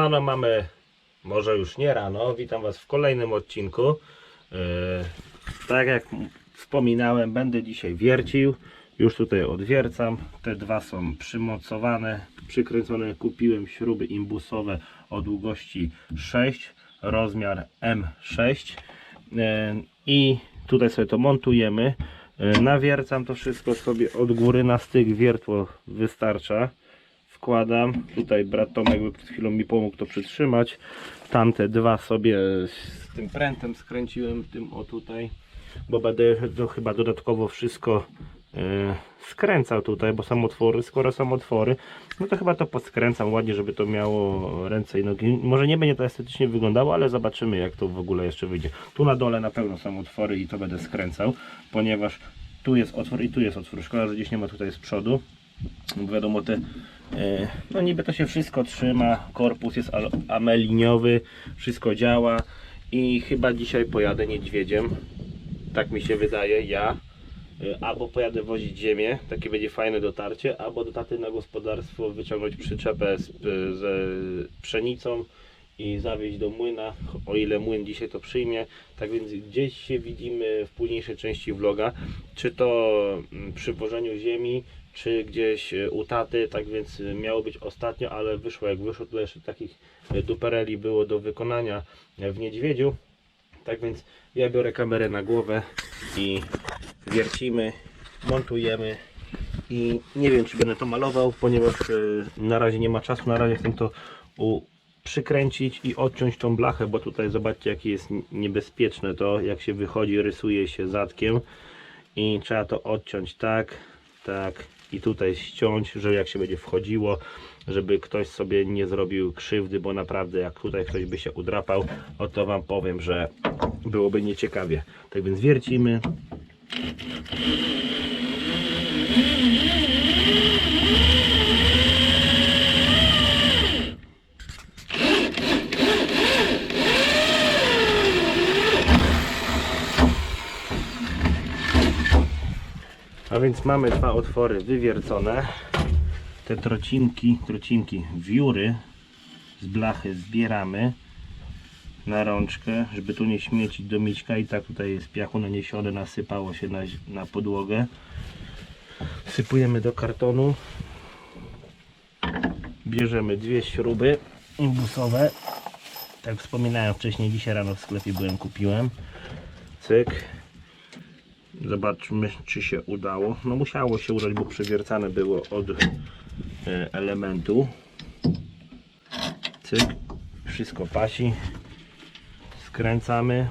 Siemano, mamy może już nie rano. Witam Was w kolejnym odcinku. Yy, tak jak wspominałem, będę dzisiaj wiercił. Już tutaj odwiercam. Te dwa są przymocowane, przykręcone. Kupiłem śruby imbusowe o długości 6, rozmiar M6. Yy, I tutaj sobie to montujemy. Yy, Nawiercam to wszystko sobie od góry na styk. Wiertło wystarcza wkładam. Tutaj brat Tomek by przed chwilą mi pomógł to przytrzymać. Tamte dwa sobie z tym prętem skręciłem, tym o tutaj, bo będę to chyba dodatkowo wszystko e, skręcał tutaj, bo są otwory, skoro są otwory, no to chyba to podskręcam ładnie, żeby to miało ręce i nogi. Może nie będzie to estetycznie wyglądało, ale zobaczymy jak to w ogóle jeszcze wyjdzie. Tu na dole na pewno są otwory i to będę skręcał, ponieważ tu jest otwór i tu jest otwór. Szkoda, że gdzieś nie ma tutaj z przodu. Bo wiadomo te e, no niby to się wszystko trzyma korpus jest ameliniowy wszystko działa i chyba dzisiaj pojadę niedźwiedziem. Tak mi się wydaje ja. E, albo pojadę wozić ziemię takie będzie fajne dotarcie albo do taty na gospodarstwo wyciągnąć przyczepę z, ze pszenicą i zawieźć do młyna, o ile młyn dzisiaj to przyjmie. Tak więc gdzieś się widzimy w późniejszej części vloga, czy to mm, przy wożeniu ziemi, czy gdzieś e, u taty, tak więc e, miało być ostatnio, ale wyszło jak wyszło, tyle jeszcze takich e, dupereli było do wykonania w niedźwiedziu. Tak więc ja biorę kamerę na głowę i wiercimy, montujemy i nie wiem czy będę to malował, ponieważ na razie nie ma czasu, na razie chcę to u, przykręcić i odciąć tą blachę, bo tutaj zobaczcie jakie jest niebezpieczne to, jak się wychodzi, rysuje się zatkiem. I trzeba to odciąć tak, tak i tutaj ściąć, że jak się będzie wchodziło, żeby ktoś sobie nie zrobił krzywdy, bo naprawdę jak tutaj ktoś by się udrapał, o to wam powiem, że byłoby nieciekawie. Tak więc wiercimy. A więc mamy dwa otwory wywiercone. Te trocinki, trocinki, wióry z blachy zbieramy na rączkę, żeby tu nie śmiecić do mićka i tak tutaj jest piachu naniesione, nasypało się na, na podłogę. Sypujemy do kartonu. Bierzemy dwie śruby imbusowe. Tak wspominałem wcześniej, dzisiaj rano w sklepie byłem, kupiłem. Cyk. Zobaczmy, czy się udało. No musiało się udać, bo przewiercane było od e, elementu. Cyk. Wszystko pasi. Skręcamy.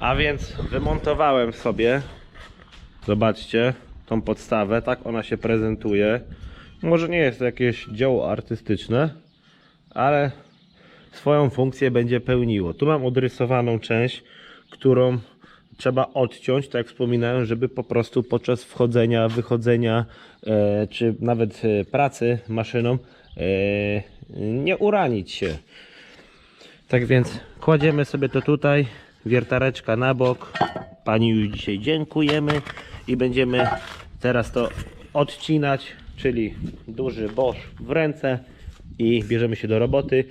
A więc wymontowałem sobie, zobaczcie, tą podstawę, tak ona się prezentuje. Może nie jest to jakieś dzieło artystyczne, ale swoją funkcję będzie pełniło. Tu mam odrysowaną część, którą trzeba odciąć, tak jak wspominałem, żeby po prostu podczas wchodzenia, wychodzenia, e, czy nawet e, pracy maszyną e, nie uranić się. Tak więc kładziemy sobie to tutaj, wiertareczka na bok. Pani już dzisiaj dziękujemy i będziemy teraz to odcinać, czyli duży Bosch w ręce i bierzemy się do roboty.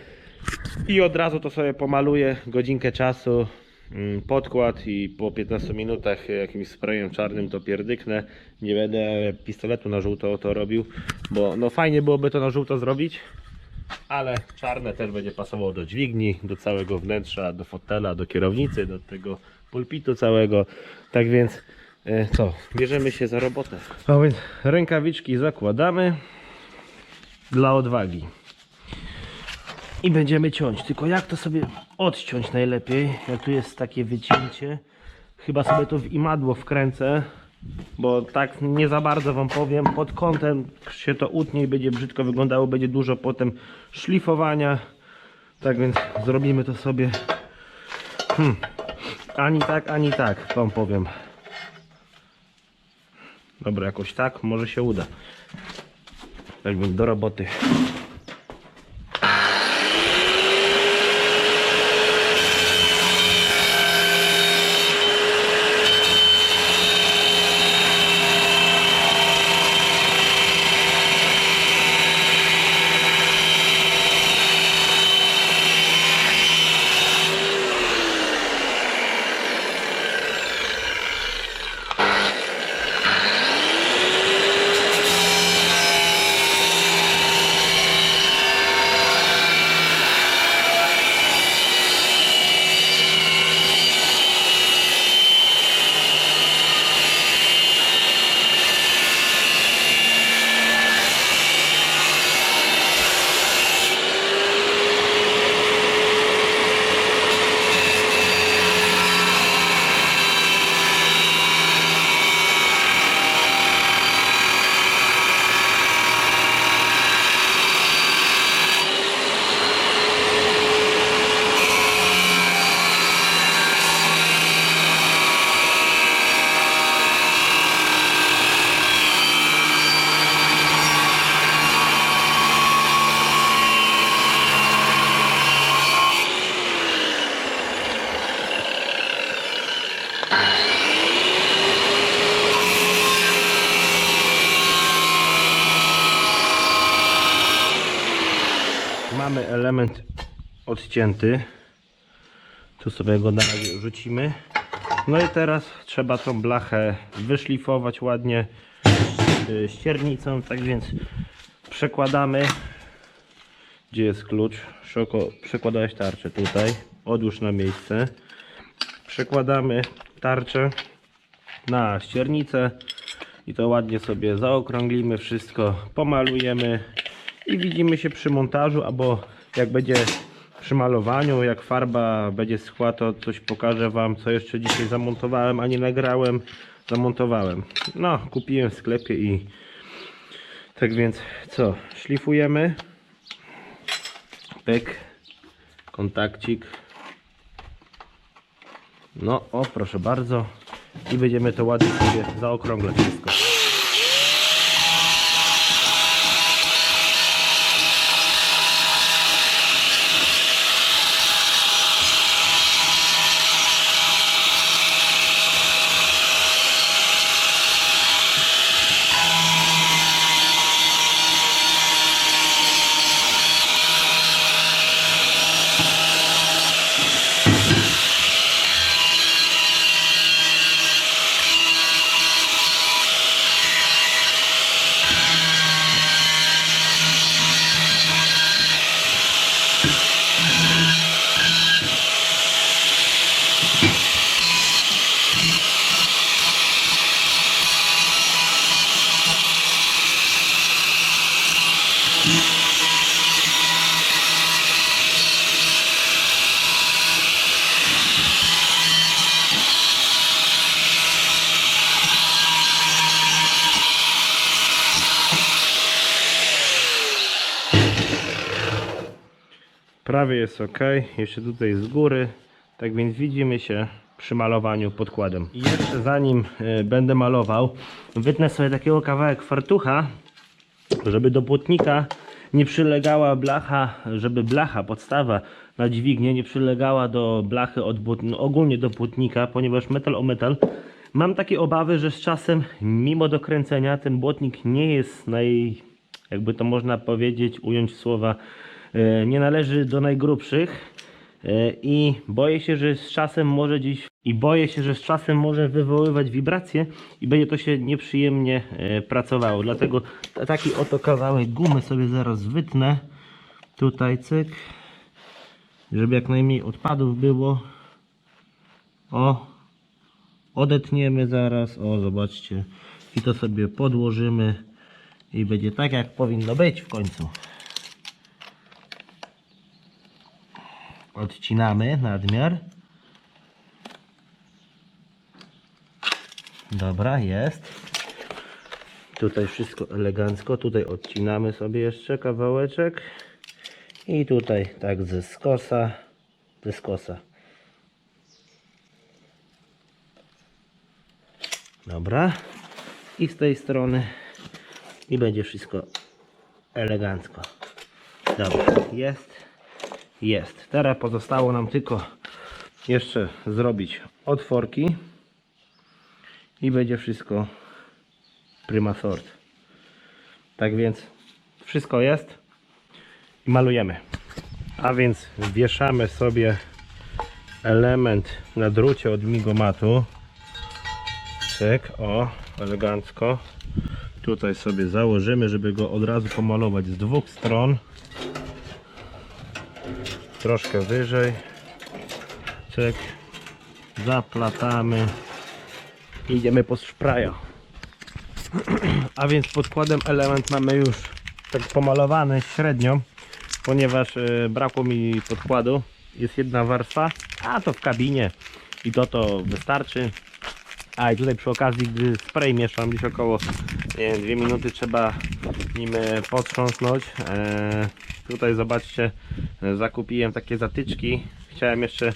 I od razu to sobie pomaluję godzinkę czasu, mm, podkład i po 15 minutach jakimś sprayem czarnym to pierdyknę. Nie będę pistoletu na żółto to robił, bo no fajnie byłoby to na żółto zrobić, ale czarne też będzie pasowało do dźwigni, do całego wnętrza, do fotela, do kierownicy, do tego pulpitu całego. Tak więc e, co, bierzemy się za robotę. A więc rękawiczki zakładamy dla odwagi. i będziemy ciąć. Tylko jak to sobie odciąć najlepiej? Jak tu jest takie wycięcie. Chyba sobie to w imadło wkręcę, bo tak nie za bardzo wam powiem. Pod kątem się to utnie i będzie brzydko wyglądało. Będzie dużo potem szlifowania. Tak więc zrobimy to sobie hmm, ani tak, ani tak, wam powiem. Dobra, jakoś tak, może się uda. Tak więc do roboty. Mamy element odcięty. Tu sobie go na razie rzucimy. No i teraz trzeba tą blachę wyszlifować ładnie y, ściernicą. Tak więc przekładamy. Gdzie jest klucz? Szoko, przekładałeś tarczę tutaj. Odłóż na miejsce. Przekładamy tarczę na ściernicę i to ładnie sobie zaokrąglimy wszystko, pomalujemy i widzimy się przy montażu, albo jak będzie przy malowaniu, jak farba będzie schła, to coś pokażę Wam, co jeszcze dzisiaj zamontowałem, a nie nagrałem, zamontowałem. No, kupiłem w sklepie i tak więc co, szlifujemy, pyk, kontakcik, no, o proszę bardzo i będziemy to ładnie sobie zaokrąglać wszystko. Prawie jest ok, jeszcze tutaj z góry. Tak więc widzimy się przy malowaniu podkładem. I jeszcze zanim e, będę malował, wytnę sobie takiego kawałek fartucha, żeby do płotnika nie przylegała blacha, żeby blacha, podstawa na dźwignię nie przylegała do blachy od no, ogólnie do płotnika, ponieważ metal o metal. Mam takie obawy, że z czasem, mimo dokręcenia, ten błotnik nie jest naj, jakby to można powiedzieć, ująć słowa, nie należy do najgrubszych. E, I boję się, że z czasem może gdzieś i boję się, że z czasem może wywoływać wibracje i będzie to się nieprzyjemnie e, pracowało. Dlatego taki oto kawałek gumy sobie zaraz wytnę. Tutaj cyk. Żeby jak najmniej odpadów było. O. Odetniemy zaraz. O, zobaczcie. I to sobie podłożymy. I będzie tak jak powinno być w końcu. Odcinamy nadmiar. Dobra, jest. Tutaj wszystko elegancko. Tutaj odcinamy sobie jeszcze kawałeczek. I tutaj tak ze skosa. Ze skosa. Dobra. I z tej strony. I będzie wszystko elegancko. Dobra, jest. Jest. Teraz pozostało nam tylko jeszcze zrobić otworki. I będzie wszystko prima sort. Tak więc wszystko jest i malujemy. A więc wieszamy sobie element na drucie od migomatu. Cyk, o, elegancko. Tutaj sobie założymy, żeby go od razu pomalować z dwóch stron. Troszkę wyżej. Cyk. Zaplatamy. I idziemy po szpraja. A więc podkładem element mamy już tak pomalowany średnio, ponieważ e, brakło mi podkładu. Jest jedna warstwa, a to w kabinie i to to wystarczy. A i tutaj przy okazji, gdy spray mieszam, gdzieś około nie wiem, 2 minuty trzeba nim e, potrząsnąć. E, tutaj zobaczcie, e, zakupiłem takie zatyczki. Chciałem jeszcze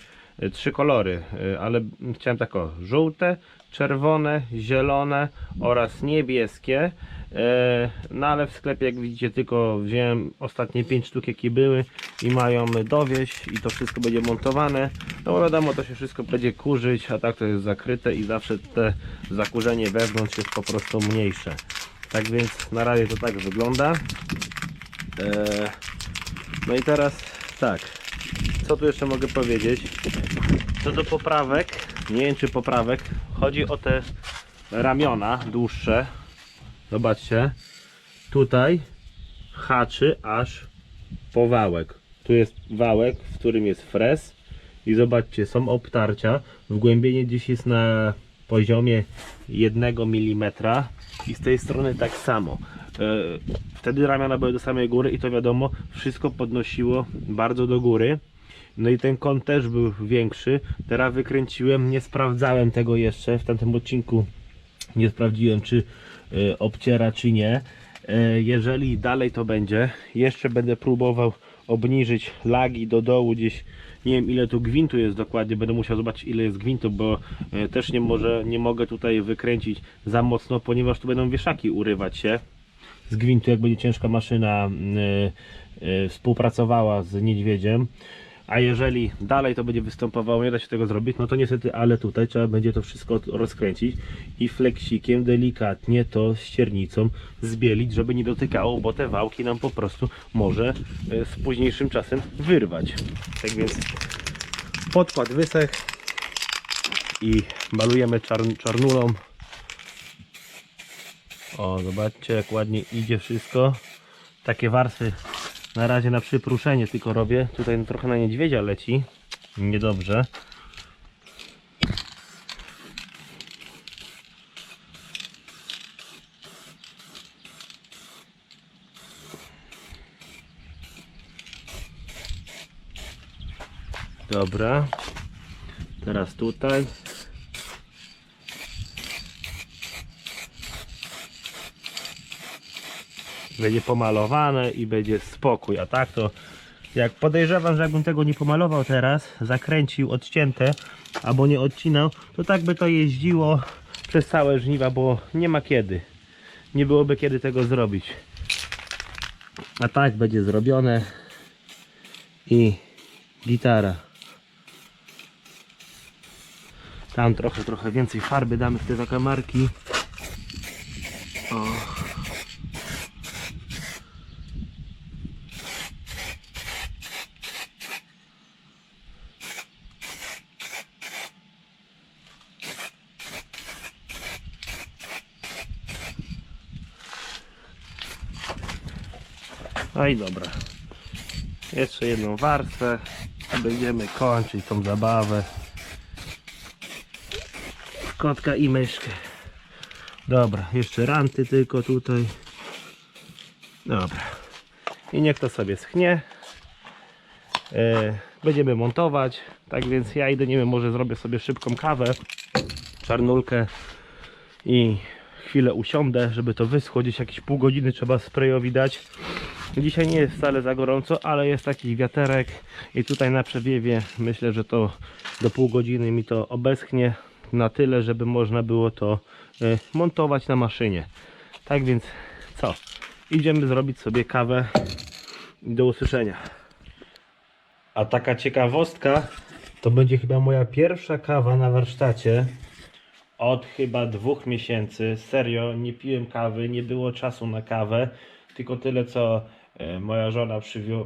trzy kolory, e, ale chciałem tak o, żółte, czerwone, zielone oraz niebieskie. E, No ale w sklepie jak widzicie tylko wziąłem ostatnie 5 sztuk jakie były i mają dowieść i to wszystko będzie montowane. No wiadomo to się wszystko będzie kurzyć, a tak to jest zakryte i zawsze te zakurzenie wewnątrz jest po prostu mniejsze. Tak więc na razie to tak wygląda. E, No i teraz tak, co tu jeszcze mogę powiedzieć? Co do poprawek, nie wiem czy poprawek, chodzi o te ramiona dłuższe. Zobaczcie, tutaj haczy aż po wałek. Tu jest wałek, w którym jest frez i zobaczcie, są obtarcia. Wgłębienie gdzieś jest na poziomie 1 mm i z tej strony tak samo. E, Wtedy ramiona były do samej góry i to wiadomo, wszystko podnosiło bardzo do góry. No i ten kąt też był większy. Teraz wykręciłem, nie sprawdzałem tego jeszcze. W tamtym odcinku nie sprawdziłem, czy y, obciera, czy nie. E, jeżeli dalej to będzie, jeszcze będę próbował obniżyć lagi do dołu gdzieś. Nie wiem ile tu gwintu jest dokładnie, będę musiał zobaczyć ile jest gwintu, bo e, też nie, może, nie mogę tutaj wykręcić za mocno, ponieważ tu będą wieszaki urywać się z gwintu, jak będzie ciężka maszyna y, y, współpracowała z niedźwiedziem. A jeżeli dalej to będzie występowało, nie da się tego zrobić, no to niestety, ale tutaj trzeba będzie to wszystko rozkręcić i fleksikiem delikatnie to ściernicą zbielić, żeby nie dotykało, bo te wałki nam po prostu może y, z późniejszym czasem wyrwać. Tak więc podkład wysech i malujemy czarn czarnulą. O, zobaczcie jak ładnie idzie wszystko. Takie warstwy na razie na przypruszenie tylko robię. Tutaj trochę na niedźwiedzia leci. Niedobrze. Dobra. Teraz tutaj. Będzie pomalowane i będzie spokój. A tak to jak podejrzewam, że jakbym tego nie pomalował teraz, zakręcił odcięte albo nie odcinał, to tak by to jeździło przez całe żniwa, bo nie ma kiedy. Nie byłoby kiedy tego zrobić. A tak będzie zrobione i gitara. Tam trochę, trochę więcej farby damy w te zakamarki. O. No i dobra. Jeszcze jedną warstwę. Będziemy kończyć tą zabawę. Kotka i myszkę. Dobra, jeszcze ranty tylko tutaj. Dobra. I niech to sobie schnie. e, będziemy montować. Tak więc ja idę, nie wiem, może zrobię sobie szybką kawę, czarnulkę i chwilę usiądę, żeby to wyschło. Gdzieś jakieś pół godziny trzeba sprayowi dać. Dzisiaj nie jest wcale za gorąco, ale jest taki wiaterek i tutaj na przewiewie myślę, że to do pół godziny mi to obeschnie na tyle, żeby można było to e, montować na maszynie. Tak więc co? Idziemy zrobić sobie kawę i do usłyszenia. A taka ciekawostka, to będzie chyba moja pierwsza kawa na warsztacie od chyba dwóch miesięcy. Serio, nie piłem kawy, nie było czasu na kawę, tylko tyle co moja żona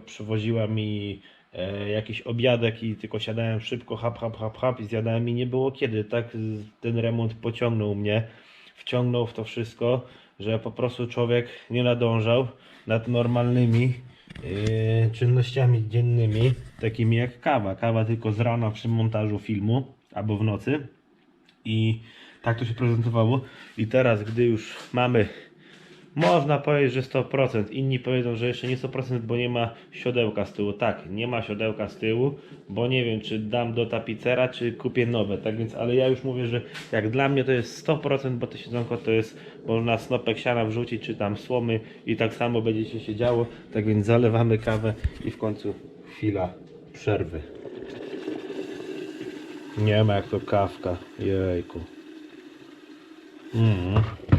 przywoziła mi e, jakiś obiadek i tylko siadałem szybko, hap, hap, hap, hap i zjadałem i nie było kiedy. Tak ten remont pociągnął mnie, wciągnął w to wszystko, że po prostu człowiek nie nadążał nad normalnymi e, czynnościami dziennymi, takimi jak kawa. Kawa tylko z rana przy montażu filmu albo w nocy. I tak to się prezentowało. I teraz, gdy już mamy, można powiedzieć, że 100%. Inni powiedzą, że jeszcze nie 100%, bo nie ma siodełka z tyłu. Tak, nie ma siodełka z tyłu, bo nie wiem, czy dam do tapicera, czy kupię nowe. Tak więc, ale ja już mówię, że jak dla mnie to jest 100%, bo to siedzonko to jest, można snopek siana wrzucić, czy tam słomy i tak samo będzie się siedziało. Tak więc zalewamy kawę i w końcu chwila przerwy. Nie ma jak to kawka. Jejku. Mm.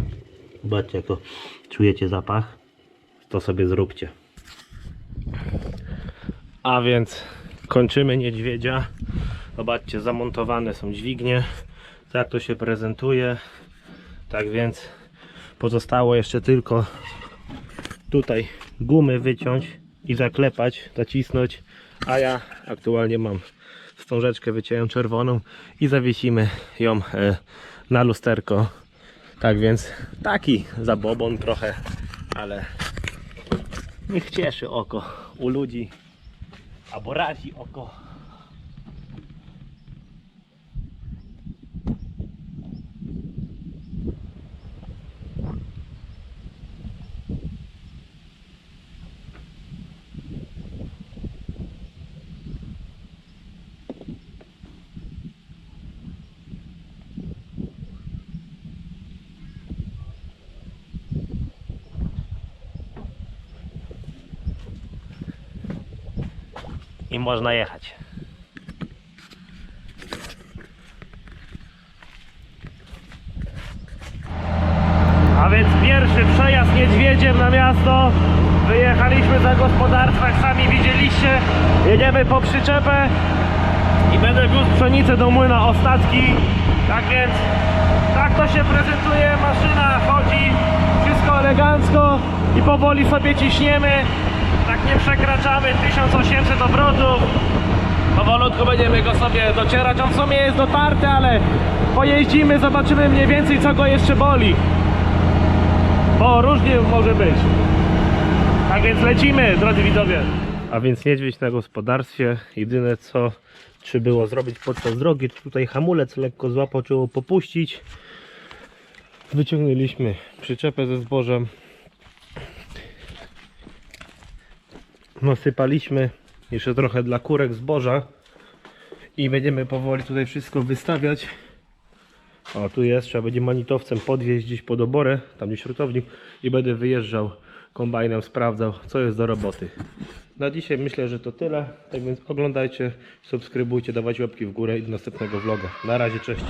Zobaczcie jak to czujecie zapach. To sobie zróbcie. A więc kończymy niedźwiedzia. Zobaczcie, zamontowane są dźwignie. Tak to się prezentuje. Tak więc pozostało jeszcze tylko tutaj gumy wyciąć i zaklepać, zacisnąć. A ja aktualnie mam wstążeczkę wyciąłem czerwoną i zawiesimy ją e, na lusterko. Tak więc taki zabobon trochę, ale niech cieszy oko u ludzi albo razi oko. Można jechać. A więc pierwszy przejazd niedźwiedziem na miasto. Wyjechaliśmy za gospodarstwo, jak sami widzieliście. Jedziemy po przyczepę i będę wiózł pszenicę do młyna ostatki. Tak więc tak to się prezentuje. Maszyna chodzi, wszystko elegancko i powoli sobie ciśniemy. Nie przekraczamy 1800 obrotów. Powolutku będziemy go sobie docierać. On w sumie jest dotarty, ale pojeździmy, zobaczymy mniej więcej co go jeszcze boli. Bo różnie może być. Tak więc lecimy, drodzy widzowie. A więc niedźwiedź na gospodarstwie. Jedyne co trzeba było zrobić podczas drogi, to tutaj hamulec lekko złapał, było popuścić. Wyciągnęliśmy przyczepę ze zbożem. Nasypaliśmy jeszcze trochę dla kurek zboża i będziemy powoli tutaj wszystko wystawiać. O, tu jest, trzeba będzie manitowcem podwieźć gdzieś pod oborę, tam gdzieś rutownik i będę wyjeżdżał kombajnem, sprawdzał co jest do roboty. Na dzisiaj myślę, że to tyle, tak więc oglądajcie, subskrybujcie, dawajcie łapki w górę i do następnego vloga. Na razie, cześć.